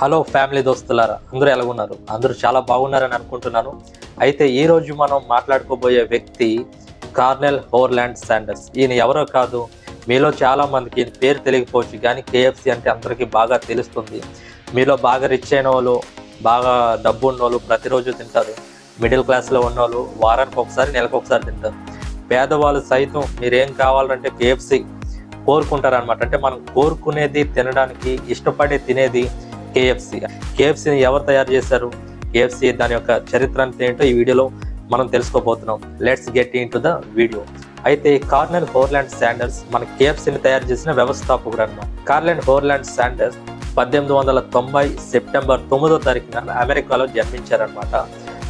Hello family దోస్తులారా అందరూ ఎలాగున్నారు? అందరూ చాలా బాగున్నారని అనుకుంటున్నాను. అయితే ఈరోజు మనం మాట్లాడుకోబోయే వ్యక్తి కార్నెల్ హోర్లాండ్ శాండర్స్. ఈయన ఎవరో కాదు మీలో చాలా మందికి ఈయన పేరు తెలియకపోవచ్చు కానీ కేఎఫ్సి అంటే అందరికీ బాగా తెలుస్తుంది. మీలో బాగా రిచ్ అయిన వాళ్ళు బాగా డబ్బు ఉన్న వాళ్ళు ప్రతిరోజు తింటారు. మిడిల్ క్లాస్లో ఉన్న వాళ్ళు వారానికి ఒకసారి నెలకు ఒకసారి తింటారు. పేదవాళ్ళు సైతం మీరేం కావాలంటే కేఎఫ్సి కోరుకుంటారనమాట అంటే మనం కోరుకునేది తినడానికి ఇష్టపడి తినేది కేఎఫ్సి. కేఎఫ్సీని ఎవరు తయారు చేశారు? కేఎఫ్సి దాని యొక్క చరిత్ర అంటే ఏంటో ఈ వీడియోలో మనం తెలుసుకోబోతున్నాం. Let's get into the video అయితే కార్నెల్ హోర్లాండ్ శాండర్స్ మన కేఎఫ్సీని తయారు చేసిన వ్యవస్థాపకుడు అన్నాం కార్లెండ్ హోర్లాండ్ శాండర్స్ పద్దెనిమిది వందల తొంభై సెప్టెంబర్ తొమ్మిదో తారీఖున అమెరికాలో జన్మించారనమాట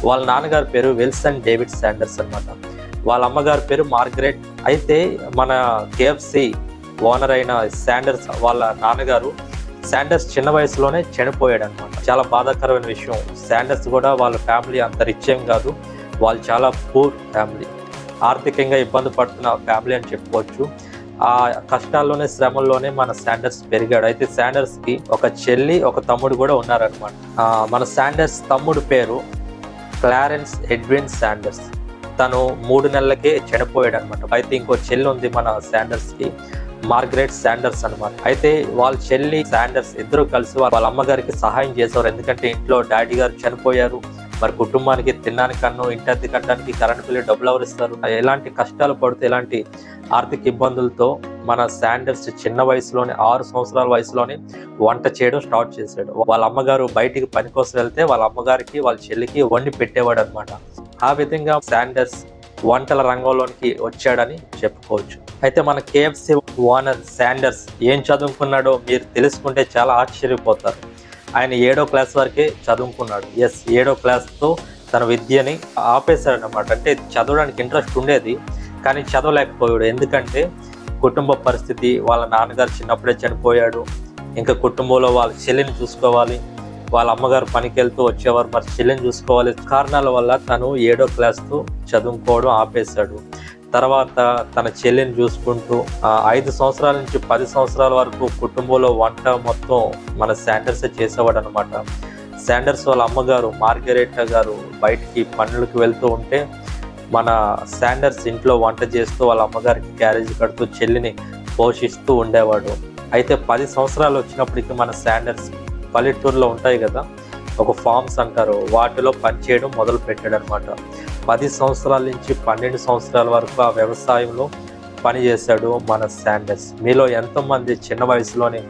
వాళ్ళ నాన్నగారి పేరు విల్సన్ డేవిడ్ శాండర్స్ అన్నమాట. వాళ్ళ అమ్మగారి పేరు మార్గరెట్. అయితే మన కేఎఫ్సి ఓనర్ అయిన శాండర్స్ వాళ్ళ నాన్నగారు శాండర్స్ చిన్న వయసులోనే చనిపోయాడు అనమాట చాలా బాధాకరమైన విషయం. శాండర్స్ కూడా వాళ్ళ ఫ్యామిలీ అంత రిచ్ ఏం కాదు. వాళ్ళు చాలా పూర్ ఫ్యామిలీ. ఆర్థికంగా ఇబ్బంది పడుతున్న ఫ్యామిలీ అని చెప్పుకోవచ్చు. ఆ కష్టాల్లోనే శ్రమల్లోనే మన శాండర్స్ పెరిగాడు. అయితే శాండర్స్కి ఒక చెల్లి ఒక తమ్ముడు కూడా ఉన్నారనమాట మన శాండర్స్ తమ్ముడు పేరు క్లారెన్స్ ఎడ్విన్ శాండర్స్. తను మూడు నెలలకే చనిపోయాడు అనమాట అయితే ఇంకో చెల్లి ఉంది మన శాండర్స్కి. మార్గరెట్ శాండర్స్ అనమాట అయితే వాళ్ళ చెల్లి శాండర్స్ ఇద్దరు కలిసి వాళ్ళ అమ్మగారికి సహాయం చేసేవారు. ఎందుకంటే ఇంట్లో డాడీ గారు చనిపోయారు. మరి కుటుంబానికి తినడానికన్నా ఇంటి ఇంటర్ది కట్టడానికి కరెంట్ బిల్లు డబ్బులు ఎవరిస్తారు ఎలాంటి కష్టాలు పడితే ఎలాంటి ఆర్థిక ఇబ్బందులతో మన శాండర్స్ చిన్న వయసులోనే ఆరు సంవత్సరాల వయసులోనే వంట చేయడం స్టార్ట్ చేశాడు. వాళ్ళ అమ్మగారు బయటికి పని కోసం వెళ్తే వాళ్ళ అమ్మగారికి వాళ్ళ చెల్లికి వండి పెట్టేవాడు అనమాట ఆ విధంగా శాండర్స్ వంటల రంగంలోనికి వచ్చాడని చెప్పుకోవచ్చు. అయితే మన కేఎఫ్సి ఓనర్ శాండర్స్ ఏం చదువుకున్నాడో మీరు తెలుసుకుంటే చాలా ఆశ్చర్యపోతారు. ఆయన ఏడో క్లాస్ వరకే చదువుకున్నాడు. ఎస్ ఏడో క్లాస్తో తన విద్యని ఆపేశాడనమాట అంటే చదవడానికి ఇంట్రెస్ట్ ఉండేది కానీ చదవలేకపోయాడు. ఎందుకంటే కుటుంబ పరిస్థితి వాళ్ళ నాన్నగారు చిన్నప్పుడే చనిపోయాడు. ఇంకా కుటుంబంలో వాళ్ళ చెల్లిని చూసుకోవాలి. వాళ్ళ అమ్మగారు పనికి వెళ్తూ వచ్చేవారు. మరి చెల్లెని చూసుకోవాలి. కారణాల వల్ల తను ఏడో క్లాస్తో చదువుకోవడం ఆపేశాడు. తర్వాత తన చెల్లిని చూసుకుంటూ ఐదు సంవత్సరాల నుంచి పది సంవత్సరాల వరకు కుటుంబంలో వంట మొత్తం మన శాండర్స్ చేసేవాడు అనమాట శాండర్స్ వాళ్ళ అమ్మగారు మార్గరేట గారు బయటికి పనులకు వెళ్తూ ఉంటే మన శాండర్స్ ఇంట్లో వంట చేస్తూ వాళ్ళ అమ్మగారికి క్యారేజ్ కడుతూ చెల్లిని పోషిస్తూ ఉండేవాడు. అయితే పది సంవత్సరాలు వచ్చినప్పటికీ మన శాండర్స్ పల్లెటూరులో ఉంటాయి కదా ఒక ఫార్మ్స్ అంటారు. వాటిలో పనిచేయడం మొదలు పెట్టాడు అనమాట పది సంవత్సరాల నుంచి పన్నెండు సంవత్సరాల వరకు ఆ వ్యవసాయంలో పని చేశాడు మన శాండర్స్. మీలో ఎంతోమంది చిన్న వయసులోనే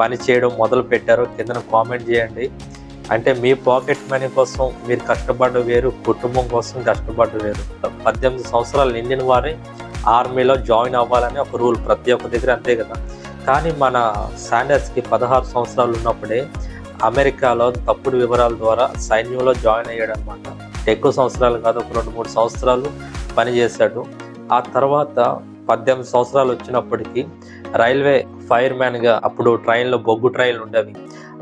పని చేయడం మొదలు పెట్టారో కిందన కామెంట్ చేయండి. అంటే మీ పాకెట్ మనీ కోసం మీరు కష్టపడ్డ వేరు కుటుంబం కోసం కష్టపడ్డ వేరు. పద్దెనిమిది సంవత్సరాలు నిండిన వారే ఆర్మీలో జాయిన్ అవ్వాలని ఒక రూల్ ప్రతి ఒక్క దగ్గర అంతే కదా. కానీ మన శాండర్స్కి పదహారు సంవత్సరాలు ఉన్నప్పుడే అమెరికాలో తప్పుడు వివరాల ద్వారా సైన్యంలో జాయిన్ అయ్యాడు అనమాట ఎక్కువ సంవత్సరాలు కాదు ఒక రెండు మూడు సంవత్సరాలు పనిచేశాడు. ఆ తర్వాత పద్దెనిమిది సంవత్సరాలు వచ్చినప్పటికీ రైల్వే ఫైర్ మ్యాన్గా అప్పుడు ట్రైన్లో బొగ్గు ట్రైన్లు ఉండేవి.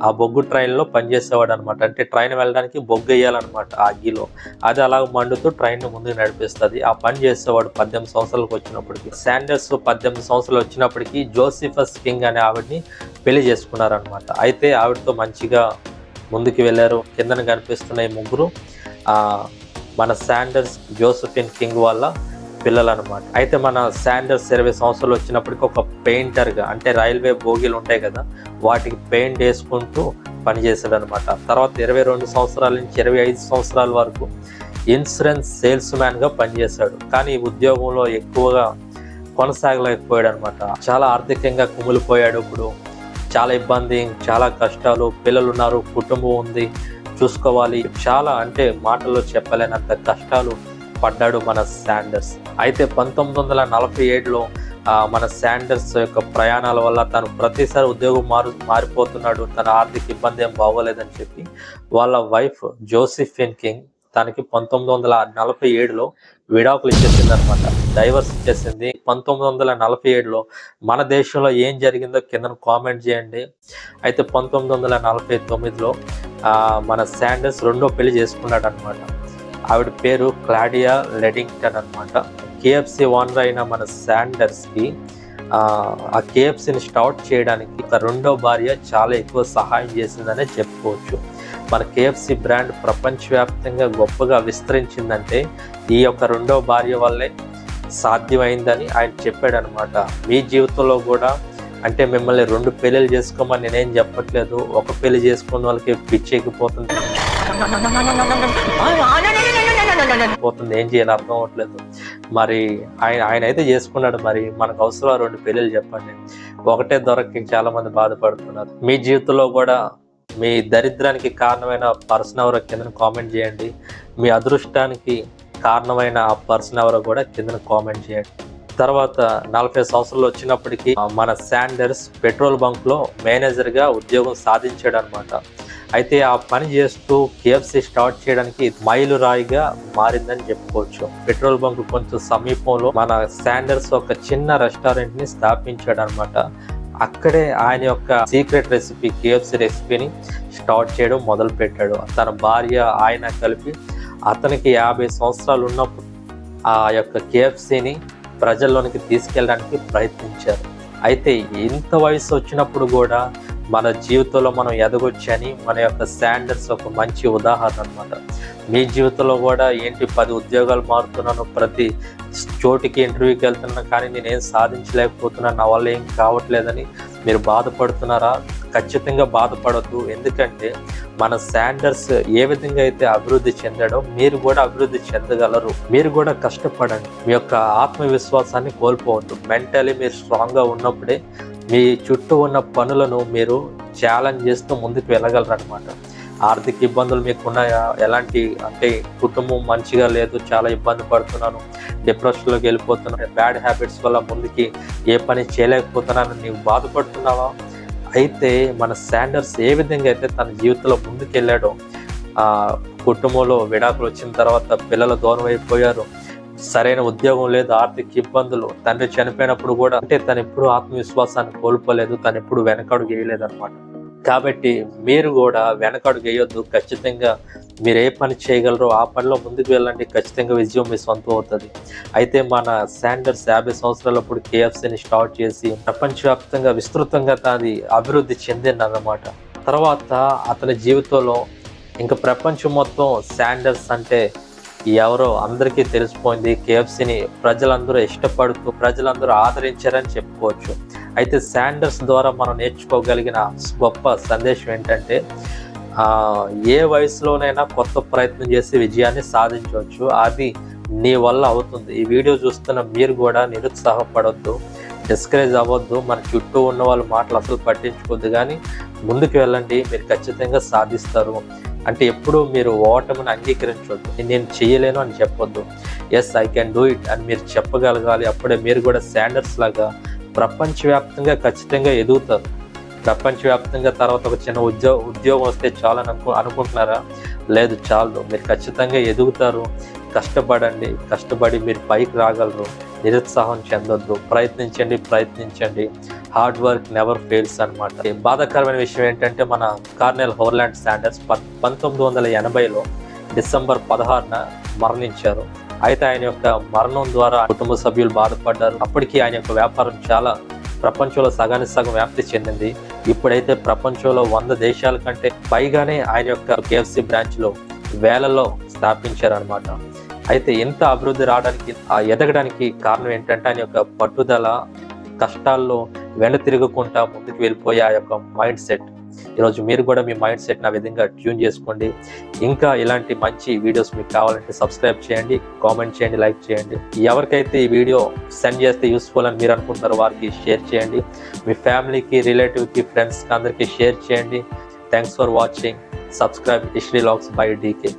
ఆ బొగ్గు ట్రైన్లో పనిచేసేవాడు అనమాట అంటే ట్రైన్ వెళ్ళడానికి బొగ్గు వేయాలన్నమాట ఆ అగ్గిలో అది అలా మండుతూ ట్రైన్ ముందుకు నడిపిస్తుంది. ఆ పని చేసేవాడు పద్దెనిమిది సంవత్సరాలకు వచ్చినప్పటికి శాండర్స్ పద్దెనిమిది సంవత్సరాలు వచ్చినప్పటికీ జోసిఫస్ కింగ్ అనే ఆవిడని పెళ్ళి చేసుకున్నారనమాట. అయితే ఆవిడతో మంచిగా ముందుకు వెళ్ళారు. కిందన కనిపిస్తున్న ఈ ముగ్గురు మన శాండర్స్ జోసఫిన్ కింగ్ వాళ్ళ పిల్లలు అనమాట అయితే మన శాండర్స్ ఇరవై సంవత్సరాలు వచ్చినప్పటికీ ఒక పెయింటర్గా అంటే రైల్వే బోగీలు ఉంటాయి కదా వాటికి పెయింట్ వేసుకుంటూ పనిచేసాడు అనమాట తర్వాత ఇరవై రెండు సంవత్సరాల నుంచి ఇరవై ఐదు సంవత్సరాల వరకు ఇన్సూరెన్స్ సేల్స్ మ్యాన్గా పనిచేశాడు కానీ ఈ ఉద్యోగంలో ఎక్కువగా కొనసాగలేకపోయాడు అనమాట చాలా ఆర్థికంగా కుమిలిపోయాడు ఇప్పుడు. చాలా ఇబ్బంది చాలా కష్టాలు పిల్లలు ఉన్నారు కుటుంబం ఉంది చూసుకోవాలి. చాలా అంటే మాటల్లో చెప్పలేనంత కష్టాలు పడ్డాడు మన శాండర్స్. అయితే పంతొమ్మిది వందల నలభై ఏడులో మన శాండర్స్ యొక్క ప్రయాణాల వల్ల తను ప్రతిసారి ఉద్యోగం మారు మారిపోతున్నాడు. తన ఆర్థిక ఇబ్బంది ఏం బాగోలేదని చెప్పి వాళ్ళ వైఫ్ జోసిఫిన్ కింగ్ తనకి పంతొమ్మిది వందల నలభై ఏడులో విడాకులు ఇచ్చేసింది అనమాట డైవర్స్ ఇచ్చేసింది. పంతొమ్మిది వందల నలభై ఏడులో మన దేశంలో ఏం జరిగిందో కింద కామెంట్ చేయండి. అయితే పంతొమ్మిది వందల నలభై తొమ్మిదిలో మన శాండర్స్ రెండో పెళ్ళి చేసుకున్నాడు అనమాట ఆవిడ పేరు క్లాడియా లెడింగ్టన్ అనమాట కేఎఫ్సి ఓనర్ అయిన మన శాండర్స్కి ఆ, కేఎఫ్సీని స్టార్ట్ చేయడానికి ఒక రెండో భార్య చాలా ఎక్కువ సహాయం చేసిందనే చెప్పుకోవచ్చు. మన కేఎఫ్సి బ్రాండ్ ప్రపంచవ్యాప్తంగా గొప్పగా విస్తరించిందంటే ఈ యొక్క రెండో భార్య వల్లే సాధ్యమైందని ఆయన చెప్పాడు అనమాట మీ జీవితంలో కూడా అంటే మిమ్మల్ని రెండు పెళ్ళిళ్ళు చేసుకోమని నేనేం చెప్పట్లేదు. ఒక పెళ్ళి చేసుకున్న వాళ్ళకి పిచ్చెక్కిపోతుంది. పోతుంది. ఏం చేయాలి అర్థం అవ్వట్లేదు. మరి ఆయన ఆయన అయితే చేసుకున్నాడు మరి. మనకు అవసరం రెండు పెళ్ళిళ్ళు చెప్పండి. ఒకటే దొరకి చాలా మంది బాధపడుతున్నారు. మీ జీవితంలో కూడా మీ దరిద్రానికి కారణమైన పర్సన్ ఎవరో కింద కామెంట్ చేయండి. మీ అదృష్టానికి కారణమైన ఆ పర్సన్ ఎవరో కూడా కింద కామెంట్ చేయండి. తర్వాత నలభై సంవత్సరాలు వచ్చినప్పటికీ మన శాండర్స్ పెట్రోల్ బంక్లో మేనేజర్గా ఉద్యోగం సాధించాడు అనమాట అయితే ఆ పని చేస్తూ కేఎఫ్సి స్టార్ట్ చేయడానికి మైలురాయిగా మారిందని చెప్పుకోవచ్చు. పెట్రోల్ బంక్ కొంచెం సమీపంలో మన శాండర్స్ ఒక చిన్న రెస్టారెంట్ని స్థాపించాడు అనమాట అక్కడే ఆయన యొక్క సీక్రెట్ రెసిపీ కేఎఫ్సి రెసిపీని స్టార్ట్ చేయడం మొదలు పెట్టాడు తన భార్య ఆయన కలిపి అతనికి యాభై సంవత్సరాలు ఉన్నప్పుడు ఆ యొక్క కేఎఫ్సిని ప్రజల్లోనికి తీసుకెళ్ళడానికి ప్రయత్నించారు. అయితే ఇంత వయసు వచ్చినప్పుడు కూడా మన జీవితంలో మనం ఎదగొచ్చని మన యొక్క స్టాండర్డ్స్ ఒక మంచి ఉదాహరణ అనమాట మీ జీవితంలో కూడా ఏంటి పది ఉద్యోగాలు మారుతున్నాను ప్రతి చోటికి ఇంటర్వ్యూకి వెళ్తున్నాను కానీ నేనేం సాధించలేకపోతున్నాను నా వల్ల ఏం కావట్లేదని మీరు బాధపడుతున్నారా? ఖచ్చితంగా బాధపడద్దు. ఎందుకంటే మన శాండర్స్ ఏ విధంగా అయితే అభివృద్ధి చెందాడో మీరు కూడా అభివృద్ధి చెందగలరు. మీరు కూడా కష్టపడండి. మీ యొక్క ఆత్మవిశ్వాసాన్ని కోల్పోవద్దు. మెంటలీ మీరు స్ట్రాంగ్గా ఉన్నప్పుడే మీ చుట్టూ ఉన్న పనులను మీరు ఛాలెంజ్ చేస్తూ ముందుకు వెళ్ళగలరు అనమాట ఆర్థిక ఇబ్బందులు మీకున్నాయా? ఎలాంటి అంటే కుటుంబం మంచిగా లేదు చాలా ఇబ్బంది పడుతున్నాను డిప్రెషన్లోకి వెళ్ళిపోతున్నాను బ్యాడ్ హ్యాబిట్స్ వల్ల ముందుకి ఏ పని చేయలేకపోతున్నాను నీవు బాధపడుతున్నావా? అయితే మన శాండర్స్ ఏ విధంగా అయితే తన జీవితంలో ముందుకెళ్ళాడో ఆ కుటుంబంలో విడాకులు వచ్చిన తర్వాత పిల్లలు దూరం అయిపోయారు. సరైన ఉద్యోగం లేదు ఆర్థిక ఇబ్బందులు తండ్రి చనిపోయినప్పుడు కూడా అంటే తను ఎప్పుడు ఆత్మవిశ్వాసాన్ని కోల్పోలేదు తను ఎప్పుడు వెనకడుగు వేయలేదు అనమాట కాబట్టి మీరు కూడా వెనకడుగు వేయొద్దు. ఖచ్చితంగా మీరు ఏ పని చేయగలరో ఆ పనిలో ముందుకు వెళ్ళండి. ఖచ్చితంగా విజయం మీ సొంతం అవుతుంది. అయితే మన శాండర్స్ యాభై సంవత్సరాలప్పుడు కేఎఫ్సీని స్టార్ట్ చేసి ప్రపంచవ్యాప్తంగా విస్తృతంగా అది అభివృద్ధి చెందింది అన్నమాట తర్వాత అతని జీవితంలో ఇంకా ప్రపంచం మొత్తం శాండర్స్ అంటే ఎవరో అందరికీ తెలిసిపోయింది. కేఎఫ్సీని ప్రజలందరూ ఇష్టపడుతూ ప్రజలందరూ ఆదరించారని చెప్పుకోవచ్చు. అయితే శాండర్స్ ద్వారా మనం నేర్చుకోగలిగిన గొప్ప సందేశం ఏంటంటే ఏ వయసులోనైనా కొత్త ప్రయత్నం చేసి విజయాన్ని సాధించవచ్చు. అది నీ వల్ల అవుతుంది. ఈ వీడియో చూస్తున్న మీరు కూడా నిరుత్సాహపడొద్దు డిస్కరేజ్ అవ్వద్దు. మన చుట్టూ ఉన్న వాళ్ళ మాటలు అసలు పట్టించుకోవద్దు. కానీ ముందుకు వెళ్ళండి మీరు ఖచ్చితంగా సాధిస్తారు. అంటే ఎప్పుడు మీరు ఓటమిని అంగీకరించవద్దు నేను చేయలేను అని చెప్పొద్దు. Yes I can do it అని మీరు చెప్పగలగాలి. అప్పుడే మీరు కూడా శాండర్స్ లాగా ప్రపంచవ్యాప్తంగా ఖచ్చితంగా ఎదుగుతారు. ప్రపంచవ్యాప్తంగా తర్వాత ఒక చిన్న ఉద్యోగ ఉద్యోగం వస్తే చాలని అనుకు అనుకుంటున్నారా? లేదు చాలు మీరు ఖచ్చితంగా ఎదుగుతారు. కష్టపడండి. కష్టపడి మీరు పైకి రాగలరు. నిరుత్సాహం చెందొద్దు. ప్రయత్నించండి ప్రయత్నించండి. హార్డ్ వర్క్ నెవర్ ఫెయిల్స్ అనమాట బాధాకరమైన విషయం ఏంటంటే మన కార్నెల్ హోర్లాండ్ శాండర్స్ పంతొమ్మిది వందల ఎనభైలో డిసెంబర్ పదహారున మరణించారు. అయితే ఆయన యొక్క మరణం ద్వారా కుటుంబ సభ్యులు బాధపడ్డారు. అప్పటికి ఆయన యొక్క వ్యాపారం చాలా ప్రపంచంలో సగానికి సగం వ్యాప్తి చెందింది. ఇప్పుడైతే ప్రపంచంలో వంద దేశాల కంటే పైగానే ఆయన యొక్క కేఎఫ్సి బ్రాంచ్లో వేలలో స్థాపించారనమాట అయితే ఎంత అభివృద్ధి రావడానికి ఆ ఎదగడానికి కారణం ఏంటంటే ఆయన యొక్క పట్టుదల కష్టాల్లో వెనతిరగకుండా ముందుకు వెళ్ళిపోయే ఆ యొక్క మైండ్ సెట్. ఈరోజు మీరు కూడా మీ మైండ్ సెట్ నా విధంగా ట్యూన్ చేసుకోండి. ఇంకా ఇలాంటి మంచి వీడియోస్ మీకు కావాలంటే సబ్స్క్రైబ్ చేయండి కామెంట్ చేయండి లైక్ చేయండి. ఎవరికైతే ఈ వీడియో సెండ్ చేస్తే యూస్ఫుల్ అని మీరు అనుకుంటారో వారికి షేర్ చేయండి. మీ ఫ్యామిలీకి రిలేటివ్కి ఫ్రెండ్స్కి అందరికీ షేర్ చేయండి. Thanks for watching subscribe history logs bye DK